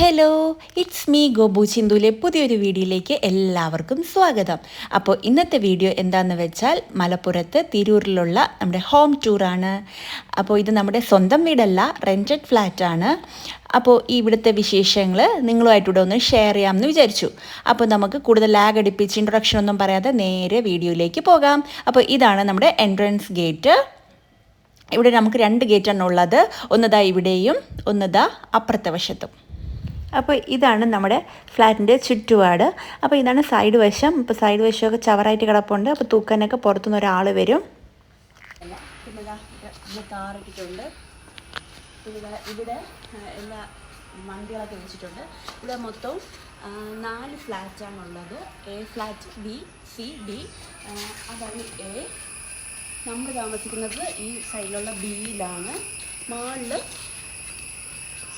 Hello it's me Gobu ചിന്തുലെ പുതിയൊരു വീഡിയോയിലേക്ക് എല്ലാവർക്കും സ്വാഗതം. അപ്പോൾ ഇന്നത്തെ വീഡിയോ എന്താണെന്ന് വെച്ചാൽ മലപ്പുറത്ത് തിരൂരിലുള്ള നമ്മുടെ ഹോം ടൂറാണ് അപ്പോൾ ഇത് നമ്മുടെ സ്വന്തം വീടല്ല റെന്റഡ് ഫ്ലാറ്റാണ് അപ്പോൾ ഈ ഇവിടുത്തെ വിശേഷങ്ങൾ നിങ്ങളുമായിട്ടൂടെ ഒന്ന് ഷെയർ ചെയ്യാമെന്ന് വിചാരിച്ചു. അപ്പോൾ നമുക്ക് കൂടുതൽ ലാഗ് അടിപ്പിച്ച് ഇൻട്രൊഡക്ഷൻ ഒന്നും പറയാതെ നേരെ വീഡിയോയിലേക്ക് പോകാം. അപ്പോൾ ഇതാണ് നമ്മുടെ എൻട്രൻസ് ഗേറ്റ് ഇവിടെ നമുക്ക് രണ്ട് ഗേറ്റാണ് ഉള്ളത്. ഒന്നതാ ഇവിടെയും ഒന്നതാ അപ്പുറത്തെ വശത്തും. അപ്പോൾ ഇതാണ് നമ്മുടെ ഫ്ലാറ്റിന്റെ ചുറ്റുപാട്. അപ്പോൾ ഇതാണ് സൈഡ് വശം. ഇപ്പോൾ സൈഡ് വശമൊക്കെ ചവറായിട്ട് കിടപ്പുണ്ട്. അപ്പോൾ തൂക്കാനൊക്കെ പുറത്തുനിന്ന് ഒരാൾ വരും. താറിട്ടിട്ടുണ്ട് ഇവിടെ ഇവിടെ വണ്ടികളൊക്കെ വെച്ചിട്ടുണ്ട്. ഇവിടെ മൊത്തം നാല് ഫ്ലാറ്റാണ് ഉള്ളത്. A flat B C D. അതാണ് എ. നമ്മൾ താമസിക്കുന്നത് ഈ സൈഡിലുള്ള ബിയിലാണ്. മാളിൽ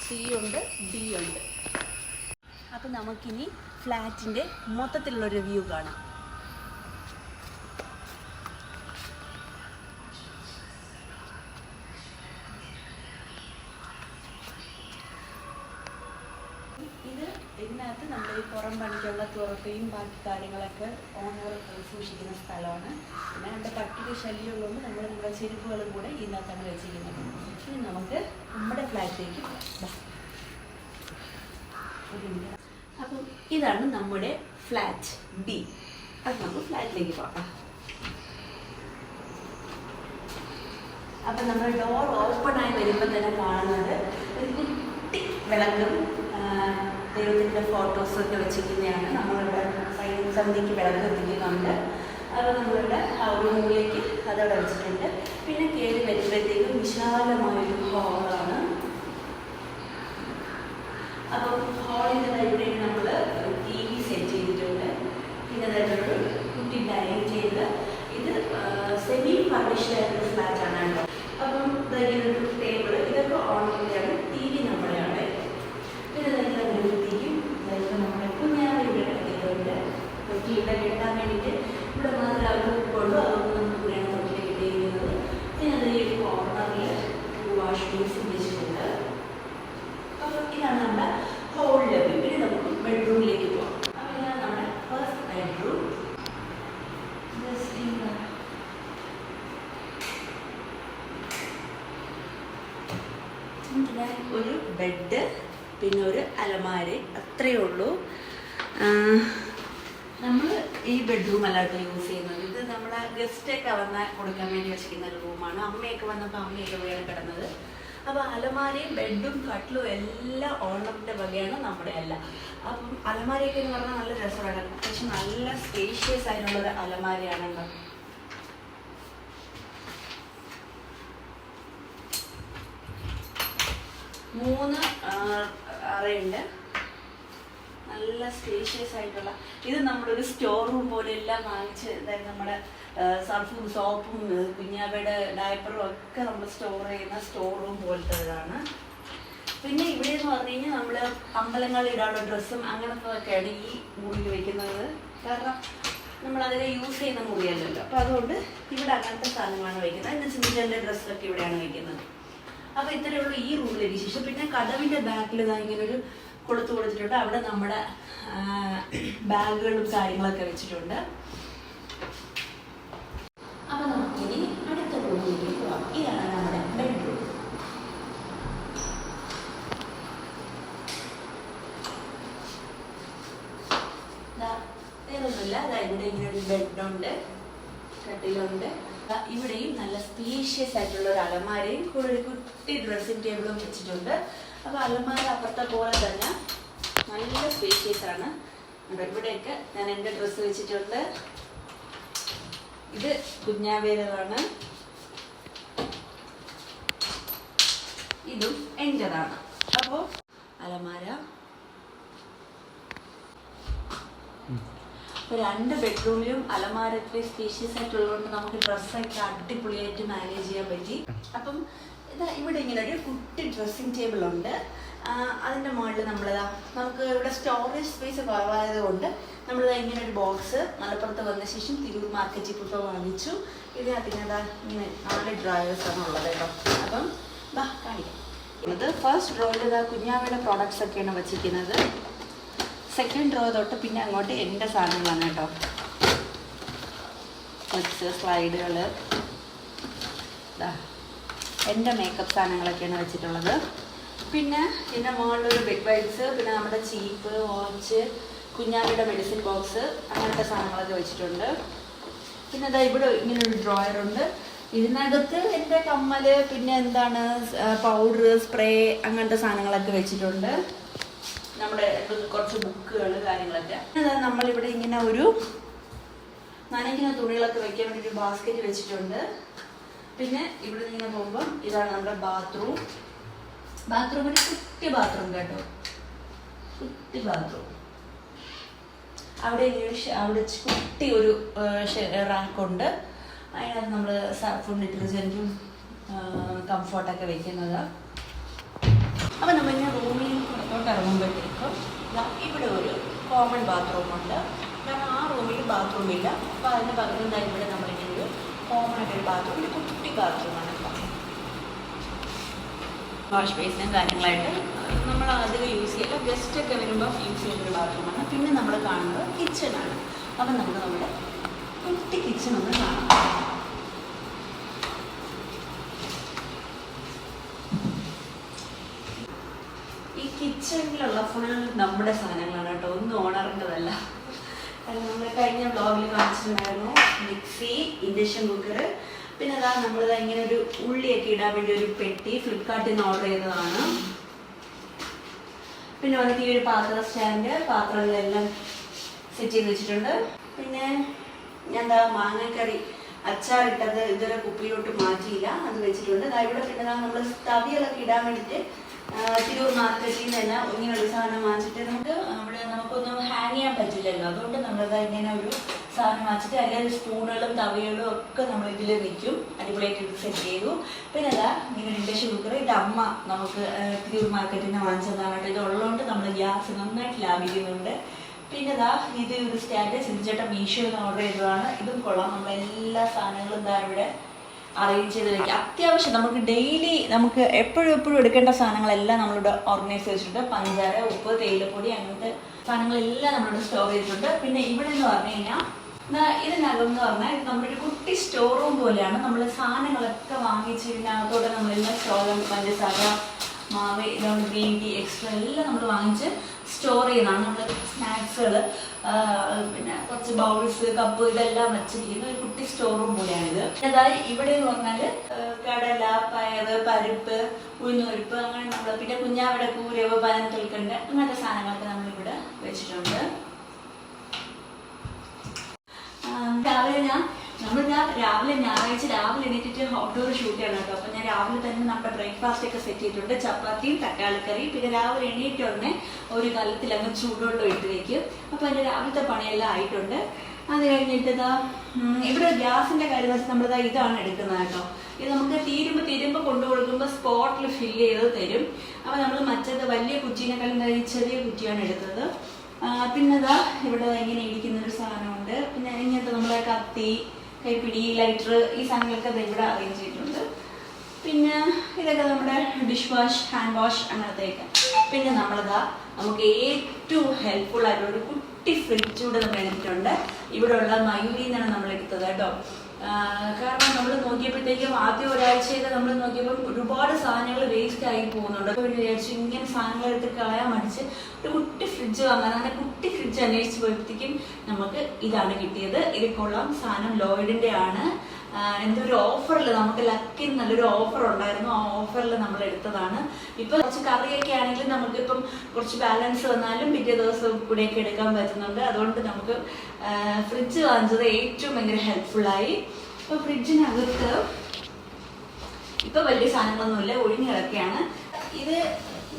സി ഉണ്ട് ഡി ഉണ്ട്. അപ്പം നമുക്കിനി ഫ്ലാറ്റിന്റെ മൊത്തത്തിലുള്ള റിവ്യൂ കാണാം. ഇത് ഇതിനകത്ത് നമ്മൾ ഈ പുറം പണിക്കുള്ള തുറപ്പയും ബാക്കി കാര്യങ്ങളൊക്കെ ഓണർ സൂക്ഷിക്കുന്ന സ്ഥലമാണ്. പിന്നെ നമ്മുടെ പട്ടിക ശല്യമുള്ളതുകൊണ്ട് നമ്മൾ നമ്മുടെ ചെരുപ്പുകളും കൂടെ ഇതിനകത്താണ് വെച്ചിരിക്കുന്നത് ഇനി നമുക്ക് നമ്മുടെ ഫ്ലാറ്റിലേക്ക് ഇതാണ് നമ്മുടെ ഫ്ലാറ്റ് ബി അത് നമുക്ക് ഫ്ലാറ്റിലേക്ക് പോകാം. അപ്പൊ നമ്മൾ ഡോർ ഓപ്പൺ ആയി വരുമ്പോൾ തന്നെ കാണുന്നത് ഒരു കുട്ടി വിളക്കും. ദൈവത്തിന്റെ ഫോട്ടോസ് ഒക്കെ വെച്ചിരിക്കുന്നതാണ്. നമ്മളിവിടെ സന്ധ്യക്ക് വിളക്ക് എത്തിക്കുന്നുണ്ട് അപ്പോൾ ഒരു മൂലയ്ക്ക് അതവിടെ വെച്ചിട്ടുണ്ട്. പിന്നെ കയറി വരുമ്പോഴത്തേക്കും വിശാലമായൊരു ഹോളാണ് അപ്പം ഹാളിന്റെ ഇവിടെ നമ്മൾ ടി വി സെറ്റ് ചെയ്തിട്ടുണ്ട് പിന്നെ അതായത് ഒരു കുട്ടി ഡൈനിങ് ടേബിൾ ഇത് സെമി ഫർണിഷ്ഡ് ആയിട്ടുള്ള ഫ്ലാറ്റ് ആണ് കേട്ടോ അപ്പം ദാ ഇങ്ങനെ ഒരു ടേബിൾ ഇതൊക്കെ ഓൺ ചെയ്യാണ് ടി വി നമ്മുടെയാണ് പിന്നെ നല്ല വൃത്തിക്കും അതായത് നമ്മുടെ കുഞ്ഞാറ് ഇവിടെ കിടത്തിയിട്ടുണ്ട് തൊട്ടി ഇവിടെ കിട്ടാൻ വേണ്ടിയിട്ട് ഇവിടെ മാത്രമേ അവർ കൊള്ളൂ അതൊന്നും നമുക്ക് ഇവിടെയാണ് തൊട്ടിലേക്ക് ഇട്ടിരിക്കുന്നത് പിന്നെ അത് ഈ കോർണറിൽ വാഷ് ബേസിൻ വെച്ചിട്ടുണ്ട് അപ്പോൾ ഇതാണ് നമ്മുടെ ഹോളിലെ വ്യൂ ഇനി നമുക്ക് ബെഡ്റൂമിലേക്ക് പോകാം അപ്പോൾ ഇതാണ് നമ്മുടെ ഫസ്റ്റ് ബെഡ്റൂം ഒരു ബെഡ് പിന്നെ ഒരു അലമാരി അത്രയേ ഉള്ളൂ. നമ്മൾ ഈ ബെഡ്റൂം അല്ലാട്ടോ യൂസ് ചെയ്യുന്നത്. ഇത് നമ്മുടെ ഗസ്റ്റൊക്കെ വന്നാൽ കൊടുക്കാൻ വേണ്ടി വെച്ചിരിക്കുന്ന ഒരു റൂമാണ് അമ്മയൊക്കെ വന്നപ്പോൾ അമ്മയൊക്കെ വേണം കിടന്നത്. അപ്പോൾ അലമാരയും ബെഡും കട്ടിലും എല്ലാം ഓണറിന്റെ വകയാണ് നമ്മുടെ അല്ല അപ്പം അലമാരയൊക്കെ എന്ന് പറഞ്ഞാൽ നല്ല രസമാണ്. അത്യാവശ്യം നല്ല സ്പേഷ്യസ് ആയിട്ടുള്ള ഒരു അലമാരയാണല്ലോ. മൂന്ന് ആ, അറയുണ്ട് നല്ല സ്പേഷ്യസ് ആയിട്ടുള്ള ഇത് നമ്മുടെ ഒരു സ്റ്റോർ റൂം പോലെ എല്ലാം വാങ്ങിച്ച് അതായത് നമ്മുടെ സർഫും സോപ്പും കുഞ്ഞാവയുടെ ഡയപ്പറും ഒക്കെ നമ്മൾ സ്റ്റോർ ചെയ്യുന്ന സ്റ്റോർ റൂം പോലത്തേതാണ്. പിന്നെ ഇവിടെ എന്ന് പറഞ്ഞു കഴിഞ്ഞാൽ നമ്മൾ അമ്പലങ്ങളിൽ ഇടാനുള്ള ഡ്രസ്സും അങ്ങനത്തെ ഈ മുറിയിൽ വയ്ക്കുന്നത് കാരണം നമ്മൾ അതിനെ യൂസ് ചെയ്യുന്ന മുറിയല്ലല്ലോ. അപ്പോൾ അതുകൊണ്ട് ഇവിടെ അങ്ങനത്തെ സാധനങ്ങളാണ് വയ്ക്കുന്നത് അതിന്റെ സിമിറ്ററിന്റെ ഡ്രസ്സൊക്കെ ഇവിടെയാണ് വയ്ക്കുന്നത് അപ്പോൾ ഇത്രയേ ഉള്ളൂ ഈ റൂമിലെ വിശേഷം. പിന്നെ കഥവിന്റെ ബാക്കിൽ ഇതാ ഇങ്ങനെ ഒരു കൊടുത്തു കൊടുത്തിട്ടുണ്ട് അവിടെ നമ്മുടെ ബാഗുകളും കാര്യങ്ങളൊക്കെ വെച്ചിട്ടുണ്ട്. അപ്പോൾ നമുക്കിനി അടുത്ത റൂമിലേക്ക് പോവാം. ഇതാണ് നമ്മുടെ ബെഡ്റൂം വേറൊന്നുമില്ല. ദാ ഇവിടെ ഇങ്ങനെ ഒരു ബെഡുണ്ട് കട്ടിലുണ്ട്. ഇവിടെയും നല്ല സ്പീഷ്യസ് ആയിട്ടുള്ള ഒരു അലമാരയും കൂടെ ഒരു കുട്ടി ഡ്രസ്സിംഗ് ടേബിളും വെച്ചിട്ടുണ്ട്. അപ്പോൾ അലമാര അപ്പുറത്തെ പോലെ തന്നെ നല്ല സ്പേഷ്യസ് ആണ്. ഇവിടെയൊക്കെ ഞാൻ എന്റെ ഡ്രസ്സ് വെച്ചിട്ടുണ്ട്. ഇത് കുഞ്ഞാവേലാണ് ഇതും എന്റെതാണ്. അപ്പോൾ അലമാര ഇപ്പൊ രണ്ട് ബെഡ്റൂമിലും അലമാരൊക്കെ സ്പീഷ്യസ് ആയിട്ടുള്ളതുകൊണ്ട് നമുക്ക് ഡ്രസ്സൊക്കെ അടിപൊളിയായിട്ട് മാനേജ് ചെയ്യാൻ പറ്റി. അപ്പം ഇതാ ഇവിടെ ഇങ്ങനെ ഒരു കുട്ടി ഡ്രസ്സിങ് ടേബിൾ ഉണ്ട്. അതിന്റെ മുകളിൽ നമ്മളിതാ നമുക്ക് ഇവിടെ സ്റ്റോറേജ് സ്പേസ് കുറവായത് കൊണ്ട് നമ്മളിതാ ഇങ്ങനെ ഒരു ബോക്സ് മലപ്പുറത്ത് വന്ന ശേഷം തിരൂർ മാർക്കറ്റിൽ ഇപ്പോൾ വാങ്ങിച്ചു. ഇത് ഇങ്ങനെ നാല് ഡ്രൈവേഴ്സാണ് ഉള്ളത് കേട്ടോ. അപ്പം കാണിക്കാം. ഇത് ഫസ്റ്റ് ഡ്രോയിൽ ഇതാ കുഞ്ഞാവയുടെ പ്രോഡക്ട്സ് ഒക്കെയാണ് വച്ചിരിക്കുന്നത്. സെക്കൻഡ് റോ തൊട്ട് പിന്നെ അങ്ങോട്ട് എന്റെ സാധനങ്ങളാണ് കേട്ടോ. ക്ലിപ്സ് സ്ലൈഡുകൾ എന്റെ മേക്കപ്പ് സാധനങ്ങളൊക്കെയാണ് വെച്ചിട്ടുള്ളത്. പിന്നെ പിന്നെ മുകളിലൊരു ബിഗ് ബൈറ്റ്സ് പിന്നെ നമ്മുടെ ചീപ്പ് വാച്ച് കുഞ്ഞാവിയുടെ മെഡിസിൻ ബോക്സ് അങ്ങനത്തെ സാധനങ്ങളൊക്കെ വെച്ചിട്ടുണ്ട്. പിന്നെ അതാ ഇവിടെ ഇങ്ങനെ ഒരു ഡ്രോയർ ഉണ്ട്. ഇതിനകത്ത് എന്റെ കമ്മൽ പിന്നെ എന്താണ് പൗഡർ സ്പ്രേ അങ്ങനത്തെ സാധനങ്ങളൊക്കെ വെച്ചിട്ടുണ്ട്. നമ്മുടെ കുറച്ച് ബുക്കുകൾ കാര്യങ്ങളൊക്കെ. നമ്മളിവിടെ ഇങ്ങനെ ഒരു നനയ്ക്കുന്ന തുണികളൊക്കെ വെക്കാൻ വേണ്ടി ഒരു ബാസ്ക്കറ്റ് വെച്ചിട്ടുണ്ട്. പിന്നെ ഇവിടെ നിന്ന് ഇങ്ങനെ പോകുമ്പോൾ ഇതാണ് നമ്മുടെ ബാത്റൂം ബാത്റൂം ഒരു കുട്ടി ബാത്റൂം കേട്ടോ. കുട്ടി ബാത്റൂം അവിടെ അവിടെ കുട്ടി ഒരു റാക്കുണ്ട് അതിനകത്ത് നമ്മൾ സർഫും ഡിറ്റർജന്റും കംഫർട്ടൊക്കെ വെക്കുന്നത്. അപ്പം നമ്മൾ ഇങ്ങനെ റൂമിൽ പുറത്തോട്ട് ഇറങ്ങുമ്പോഴത്തേക്കും ഇവിടെ ഒരു കോമൺ ബാത്റൂം ഉണ്ട്. കാരണം ആ റൂമിൽ ബാത്റൂം ഇല്ല. അപ്പോൾ അതിന് പകരം തന്നെ ഇവിടെ നമ്മളിങ്ങനെ ഒരു കോമൺ ആയിട്ടൊരു ബാത്റൂം ഒരു കുട്ടി ബാത്റൂമാണ് വാഷ് ബേസിനും കാര്യങ്ങളായിട്ട് നമ്മൾ അധികം യൂസ് ചെയ്യില്ല ഗസ്റ്റ് ഒക്കെ വരുമ്പോൾ യൂസ് ചെയ്യുന്നൊരു ബാത്റൂമാണ് പിന്നെ നമ്മൾ കാണുന്നത് കിച്ചണാണ് അപ്പം നമുക്ക് നമ്മുടെ കുട്ടി കിച്ചൺ ഒന്ന് കാണാം ഈ കിച്ചണിലുള്ള ഫുൾ നമ്മുടെ സാധനങ്ങളാണ് കേട്ടോ. ഒന്നും ഓണറിന്റെതല്ല നമ്മൾ കഴിഞ്ഞ ബ്ലോഗിൽ കാണിച്ചിട്ടുണ്ടായിരുന്നു മിക്സി ഇൻഡക്ഷൻ കുക്കർ പിന്നെ അതാ നമ്മൾ ഇങ്ങനെ ഒരു ഉള്ളിയൊക്കെ ഇടാൻ വേണ്ടി ഒരു പെട്ടി ഫ്ലിപ്കാർട്ടിൽ നിന്ന് ഓർഡർ ചെയ്തതാണ്. പിന്നെ വന്നിട്ട് ഈ ഒരു പാത്ര സ്റ്റാൻഡ് പാത്രങ്ങളെല്ലാം സെറ്റ് ചെയ്ത് വെച്ചിട്ടുണ്ട്. പിന്നെ ഞാൻ എന്താ മാങ്ങക്കറി അച്ചാറിട്ടത് ഇതുവരെ കുപ്പിയിലോട്ട് മാറ്റിയില്ല. അത് വെച്ചിട്ടുണ്ട്. ഇവിടെ പിന്നെ നമ്മൾ തവികളൊക്കെ ഇടാൻ വേണ്ടിയിട്ട് തിരൂർ മാർക്കറ്റിൽ നിന്ന് തന്നെ ഇങ്ങനെയുള്ള സാധനം വാങ്ങിച്ചിട്ട് നമുക്ക് അവിടെ നമുക്കൊന്നും ഹാങ് ചെയ്യാൻ പറ്റില്ലല്ലോ. അതുകൊണ്ട് നമ്മളത് ഇങ്ങനെ ഒരു സാധനം വാങ്ങിച്ചിട്ട് അല്ലെങ്കിൽ സ്പൂണുകളും തവയുകളും ഒക്കെ നമ്മൾ ഇതിൽ വെക്കും. അടിപൊളിയായിട്ട് ഇത് സെറ്റ് ചെയ്തു. പിന്നെ അതാ ഇങ്ങനെ കുക്കർ ഇത് അമ്മ നമുക്ക് തിരൂർ മാർക്കറ്റിൽ നിന്ന് വാങ്ങിച്ചതാണ് ഇത് ഉള്ളതുകൊണ്ട് നമ്മൾ ഗ്യാസ് നന്നായിട്ട് ലാഭിക്കുന്നുണ്ട്. പിന്നെ ഇതാ ഇത് ഒരു സ്റ്റാൻഡ് സിഞ്ചേട്ട മീഷോയിൽ നിന്ന് ഓർഡർ ചെയ്തതാണ്. ഇതും കൊള്ളാം. നമ്മൾ എല്ലാ സാധനങ്ങളും ഇതാ ഇവിടെ അറേഞ്ച് ചെയ്ത് വെക്കുക അത്യാവശ്യം നമുക്ക് ഡെയിലി നമുക്ക് എപ്പോഴും എപ്പോഴും എടുക്കേണ്ട സാധനങ്ങളെല്ലാം നമ്മളിവിടെ ഓർഗനൈസ് ചെയ്തിട്ടുണ്ട്. പഞ്ചാര ഉപ്പ് തേയിലപ്പൊടി അങ്ങനത്തെ സാധനങ്ങളെല്ലാം നമ്മളിവിടെ സ്റ്റോർ ചെയ്തിട്ടുണ്ട്. പിന്നെ ഇവിടെ എന്ന് പറഞ്ഞു കഴിഞ്ഞാൽ ഇതിനകം എന്ന് പറഞ്ഞാൽ ഇത് നമ്മുടെ ഒരു കുട്ടി സ്റ്റോർ റൂം പോലെയാണ്. നമ്മൾ സാധനങ്ങളൊക്കെ വാങ്ങിച്ച് ഇതിനകത്തോടെ നമ്മളെല്ലാം സ്റ്റോർ പഞ്ചസാര മാവ് ഇതുകൊണ്ട് ഗ്രീൻ ടീ എക്സ്ട്രാ എല്ലാം നമ്മൾ വാങ്ങിച്ച് സ്റ്റോർ ചെയ്യുന്നതാണ് നമ്മൾ സ്നാക്സുകൾ പിന്നെ കുറച്ച് ബൗൾസ് കപ്പ് ഇതെല്ലാം വെച്ചിരിക്കുന്ന ഒരു കുട്ടി സ്റ്റോർ റൂം പോലെയാണിത്. അതായത് ഇവിടെ എന്ന് പറഞ്ഞാൽ കടല പയറ് പരിപ്പ് ഉഴുന്നുപരിപ്പ് അങ്ങനെ നമ്മൾ പിന്നെ കുഞ്ഞാവിടെ കൂരവ് പനം തുൽക്കണ്ട് അങ്ങനത്തെ സാധനങ്ങളൊക്കെ നമ്മളിവിടെ വെച്ചിട്ടുണ്ട്. രാവിലെ ഞാൻ നമ്മൾ ഞാൻ രാവിലെ ഞായറാഴ്ച രാവിലെ എണീറ്റിട്ട് ഔട്ട്ഡോർ ഷൂട്ട് ചെയ്യണം കേട്ടോ. അപ്പോൾ ഞാൻ രാവിലെ തന്നെ നമ്മുടെ ബ്രേക്ക്ഫാസ്റ്റ് ഒക്കെ സെറ്റ് ചെയ്തിട്ടുണ്ട്. ചപ്പാത്തിയും തക്കാളി കറിയും പിന്നെ രാവിലെ എണീറ്റ ഉടനെ ഒരു കലത്തിൽ അങ്ങ് ചൂടുവെള്ളം ഇട്ട് വെക്കും. അപ്പോൾ എന്റെ രാവിലത്തെ പണിയെല്ലാം ആയിട്ടുണ്ട്. അത് കഴിഞ്ഞിട്ട് ഇവിടെ ഗ്യാസിന്റെ കാര്യം വെച്ചാൽ നമ്മളിതാ ഇതാണ് എടുക്കുന്നത് കേട്ടോ. ഇത് നമുക്ക് തീരുമ്പോൾ തീരുമ്പോൾ കൊണ്ടു കൊടുക്കുമ്പോൾ സ്പോട്ടിൽ ഫില്ല് ചെയ്ത് തരും. അപ്പോൾ നമ്മൾ മറ്റേത് വലിയ കുറ്റീനെക്കാളും ഈ ചെറിയ കുറ്റിയാണ് എടുത്തത്. പിന്നെ ഇതാ ഇവിടെ ഇങ്ങനെ ഇരിക്കുന്ന ഒരു സാധനമുണ്ട്. പിന്നെ ഇങ്ങനത്തെ നമ്മളെ കത്തി കൈപ്പിടി ലൈറ്റർ ഈ സാധനങ്ങളൊക്കെ ദേ ഇവിടെ അറേഞ്ച് ചെയ്തിട്ടുണ്ട്. പിന്നെ ഇതൊക്കെ നമ്മുടെ ഡിഷ് വാഷ് ഹാൻഡ് വാഷ് അങ്ങനത്തെയൊക്കെ. പിന്നെ നമ്മളിതാ നമുക്ക് ഏറ്റവും ഹെൽപ്ഫുൾ ആയിട്ടുള്ള ഒരു കുട്ടി ഫ്രിഡ്ജ് കൂടെ നമ്മൾ എടുത്തിട്ടുണ്ട്. ഇവിടെ ഉള്ള മയൂരിൽ നമ്മൾ എടുത്തത് കേട്ടോ. കാരണം നമ്മൾ നോക്കിയപ്പോഴത്തേക്കും ആദ്യം ഒരാഴ്ചയൊക്കെ നമ്മൾ നോക്കിയപ്പോൾ ഒരുപാട് സാധനങ്ങൾ വേസ്റ്റ് ആയി പോകുന്നുണ്ട്. അപ്പോൾ വിചാരിച്ചു ഇങ്ങനെ സാധനങ്ങൾ എടുത്ത് കളയാൻ മടിച്ച് ഒരു കുട്ടി ഫ്രിഡ്ജ് വാങ്ങാൻ അങ്ങനെ കുട്ടി ഫ്രിഡ്ജ് അന്വേഷിച്ച് പോയപ്പോഴത്തേക്കും നമുക്ക് ഇതാണ് കിട്ടിയത്. ഇത് കൊള്ളാം. സാധനം ലോയിഡിന്റെ ആണ് എന്തോ ഒരു ഓഫറിൽ നമുക്ക് ലക്കിൽ നല്ലൊരു ഓഫർ ഉണ്ടായിരുന്നു ആ ഓഫറിൽ നമ്മൾ എടുത്തതാണ്. ഇപ്പൊ കുറച്ച് കറിയൊക്കെ ആണെങ്കിൽ നമുക്കിപ്പം കുറച്ച് ബാലൻസ് വന്നാലും പിറ്റേ ദിവസം കൂടെയൊക്കെ എടുക്കാൻ പറ്റുന്നുണ്ട്. അതുകൊണ്ട് നമുക്ക് ഫ്രിഡ്ജ് വാങ്ങിച്ചത് ഏറ്റവും ഭയങ്കര ഹെൽപ്ഫുള്ളായി ഇപ്പൊ ഫ്രിഡ്ജിനകത്ത് ഇപ്പൊ വലിയ സാധനങ്ങളൊന്നുമില്ല ഒഴിഞ്ഞിടക്കെയാണ് ഇത്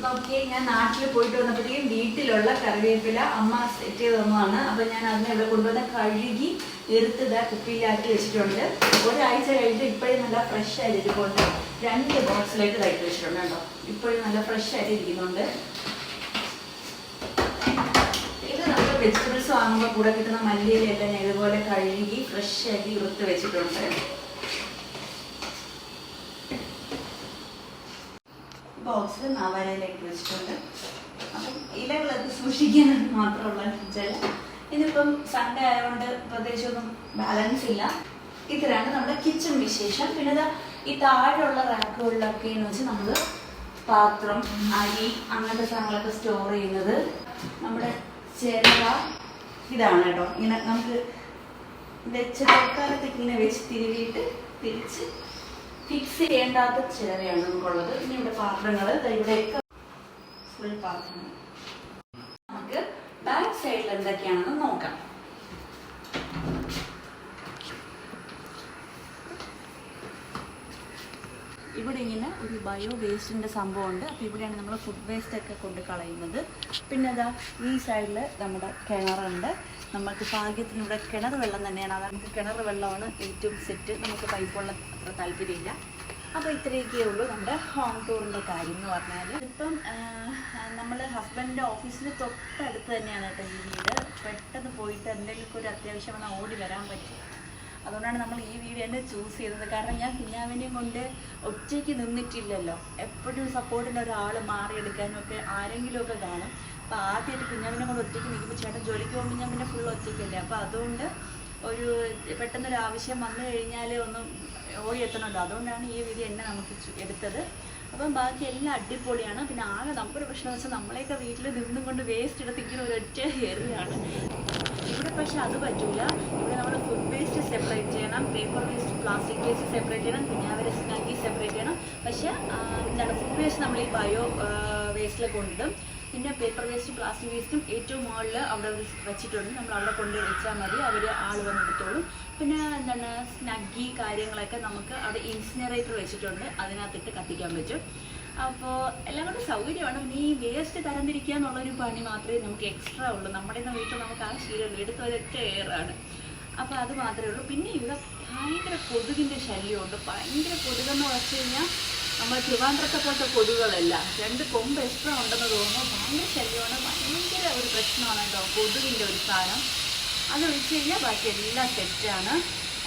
നോക്കിയേ ഞാൻ നാട്ടിൽ പോയിട്ട് വന്നപ്പോഴത്തേക്കും വീട്ടിലുള്ള കറിവേപ്പില അമ്മ സെറ്റ് ചെയ്ത് തന്നതാണ്. അപ്പൊ ഞാൻ അതിനെ ഇവിടെ കൊണ്ടുവന്ന് കഴുകി എടുത്ത് ഇതാ കുപ്പിയിലാക്കി വെച്ചിട്ടുണ്ട്. ഒരാഴ്ച കഴിഞ്ഞിട്ട് ഇപ്പോഴും നല്ല ഫ്രഷ് ആയിട്ട് ഇരിപ്പുണ്ട്. രണ്ട് ബോക്സിലേക്ക് തയ്ച്ച് വെച്ചിട്ടുണ്ട് കേട്ടോ. ഇപ്പോഴും നല്ല ഫ്രഷ് ആയിട്ട് ഇരിക്കുന്നുണ്ട്. ഇത് നമ്മൾ വെജിറ്റബിൾസ് വാങ്ങുമ്പോൾ കൂടെ കിട്ടുന്ന മല്ലിയിലെല്ലാം ഞാൻ ഇതുപോലെ കഴുകി ഫ്രഷ് ആക്കി വൃത്ത് വെച്ചിട്ടുണ്ട് ബോക്സിൽ നവരയിലേക്ക് വെച്ചിട്ടുണ്ട്. അപ്പം ഇലകളൊക്കെ സൂക്ഷിക്കാൻ മാത്രമുള്ള ചില ഇതിപ്പം സൺഡേ ആയതുകൊണ്ട് പ്രത്യേകിച്ചൊന്നും ബാലൻസ് ഇല്ല. ഇത്രയാണ് നമ്മുടെ കിച്ചൺ വിശേഷം. പിന്നെ ഇതാ ഈ താഴെയുള്ള റാക്കുകളിലൊക്കെ എന്ന് വെച്ചാൽ നമ്മൾ പാത്രം അരി അങ്ങനത്തെ സാധനങ്ങളൊക്കെ സ്റ്റോർ ചെയ്യുന്നത് നമ്മുടെ ചിരവ. ഇതാണ് കേട്ടോ. ഇങ്ങനെ നമുക്ക് വെച്ച് തൽക്കാലത്തേക്ക് ഇങ്ങനെ വെച്ച് തിരുവിയിട്ട് തിരിച്ച് ഫിക്സ് ചെയ്യേണ്ടാത്ത ചേരയാണ് നമുക്കുള്ളത്. ഇനി ഇവിടെ പാത്രങ്ങൾ ഇവിടെയൊക്കെ ഫുൾ പാത്രങ്ങൾ നമുക്ക് ബാക്ക് സൈഡിൽ എന്തൊക്കെയാണെന്ന് നോക്കാം. ഇവിടെ ഇങ്ങനെ ഒരു ബയോ വേസ്റ്റിന്റെ സംഭവം ഉണ്ട് അപ്പോൾ ഇവിടെയാണ് നമ്മൾ ഫുഡ് വേസ്റ്റ് ഒക്കെ കൊണ്ട് കളയുന്നത്. പിന്നെ അതാ ഈ സൈഡിൽ നമ്മുടെ കിണറുണ്ട്. നമുക്ക് ഭാഗ്യത്തിന് ഇവിടെ കിണർ വെള്ളം തന്നെയാണ്. അത് നമുക്ക് കിണർ വെള്ളമാണ് ഏറ്റവും സെറ്റ് നമുക്ക് പൈപ്പ് വെള്ളം അത്ര താല്പര്യമില്ല. അപ്പോൾ ഇത്രയൊക്കെയേ ഉള്ളൂ നമ്മുടെ ഹോം ടൂറിന്റെ കാര്യം എന്ന് പറഞ്ഞാൽ ഇപ്പം നമ്മൾ ഹസ്ബൻഡിന്റെ ഓഫീസിന് തൊട്ടടുത്ത് തന്നെയാണ് കേട്ടോ ഈ വീട്. പെട്ടെന്ന് പോയിട്ട് എന്തെങ്കിലും ഒരു അത്യാവശ്യം വന്നാൽ ഓടി വരാൻ പറ്റും. അതുകൊണ്ടാണ് നമ്മൾ ഈ വീട് തന്നെ ചൂസ് ചെയ്തത്. കാരണം ഞാൻ കുഞ്ഞാവിനെയും കൊണ്ട് ഒറ്റയ്ക്ക് നിന്നിട്ടില്ലല്ലോ. എപ്പോഴും സപ്പോർട്ടിന് ഒരാൾ മാറിയെടുക്കാനും ഒക്കെ ആരെങ്കിലുമൊക്കെ കാണും. അപ്പോൾ ആദ്യമായിട്ട് കുഞ്ഞാമിനെ കൊണ്ട് ഒറ്റയ്ക്ക് നിൽക്കുമ്പോൾ ചേട്ടൻ ജോലിക്ക് പോകുമ്പോൾ ഞാൻ പിന്നെ ഫുൾ ഒറ്റയ്ക്കല്ലേ? അപ്പോൾ അതുകൊണ്ട് ഒരു പെട്ടെന്നൊരു ആവശ്യം വന്നു കഴിഞ്ഞാൽ ഒന്നും ഓടി എത്തണമല്ലോ. അതുകൊണ്ടാണ് ഈ വീഡിയോ എന്നെ നമുക്ക് എടുത്തത്. അപ്പം ബാക്കി എല്ലാം അടിപൊളിയാണ്. പിന്നെ ആകെ നമുക്കൊരു പ്രശ്നം വെച്ചാൽ നമ്മളെയൊക്കെ വീട്ടിൽ നിന്നും കൊണ്ട് വേസ്റ്റ് എടുത്ത് ഒരു ഒറ്റ ഏറിയാണ് ഇവിടെ പക്ഷേ അത് പറ്റൂല. ഇവിടെ നമ്മൾ ഫുഡ് വേസ്റ്റ് സെപ്പറേറ്റ് ചെയ്യണം. Paper waste plastic waste separate ചെയ്യണം. അവരെ സ്നാക്കി സെപ്പറേറ്റ് ചെയ്യണം. പക്ഷേ എന്താണ് ഫുഡ് വേസ്റ്റ് നമ്മൾ ഈ ബയോ വേസ്റ്റിൽ കൊണ്ടിടും പിന്നെ പേപ്പർ വേസ്റ്റ് പ്ലാസ്റ്റിക് വേസ്റ്റും ഏറ്റവും മുകളിൽ അവിടെ വെച്ചിട്ടുണ്ട്. നമ്മൾ അവിടെ കൊണ്ട് വെച്ചാൽ മതി. അവർ ആൾ വന്നെടുത്തോളും പിന്നെ എന്താണ് സ്നഗ്ഗി കാര്യങ്ങളൊക്കെ നമുക്ക് അവിടെ ഇൻസിനറേറ്റർ വെച്ചിട്ടുണ്ട്. അതിനകത്തിട്ട് കത്തിക്കാൻ പറ്റും. അപ്പോൾ എല്ലാം കൂടെ സൗകര്യമാണ്. ഈ വേസ്റ്റ് തരംതിരിക്കുക എന്നുള്ളൊരു പണി മാത്രമേ നമുക്ക് എക്സ്ട്രാ ഉള്ളൂ. നമ്മുടെ വീട്ടിൽ നമുക്ക് ആ ശീലം എടുത്ത് ഒരൊറ്റ എയറാണ് അപ്പോൾ അത് മാത്രമേ ഉള്ളൂ. പിന്നെ ഇവിടെ ഭയങ്കര കൊതുകിന്റെ ശല്യമുണ്ട്. ഭയങ്കര കൊതുകെന്ന് വെച്ച് കഴിഞ്ഞാൽ നമ്മൾ ട്രിവാൻഡ്രത്തെ പോലത്തെ കൊതുകുകളല്ല. രണ്ട് കൊമ്പ് എക്സ്ട്രാ ഉണ്ടെന്ന് തോന്നുന്നു. ഭയങ്കര ശല്യമാണ്. ഭയങ്കര ഒരു പ്രശ്നമാണ് കേട്ടോ. കൊതുകിന്റെ ഒരു സാധനം. അത് ഒഴിച്ച് കഴിഞ്ഞാൽ ബാക്കി എല്ലാം സെറ്റാണ്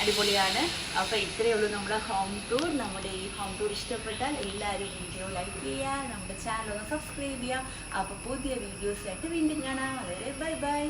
അടിപൊളിയാണ്. അപ്പോൾ ഇത്രയേ ഉള്ളൂ നമ്മുടെ ഹോം ടൂർ നമ്മുടെ ഈ ഹോം ടൂർ ഇഷ്ടപ്പെട്ടാൽ എല്ലാവരും വീഡിയോ ലൈക്ക് ചെയ്യുക നമ്മുടെ ചാനൽ ഒന്ന് സബ്സ്ക്രൈബ് ചെയ്യുക. അപ്പോൾ പുതിയ വീഡിയോസ് ആയിട്ട് വീണ്ടും കാണാം. അതെ ബൈ ബൈ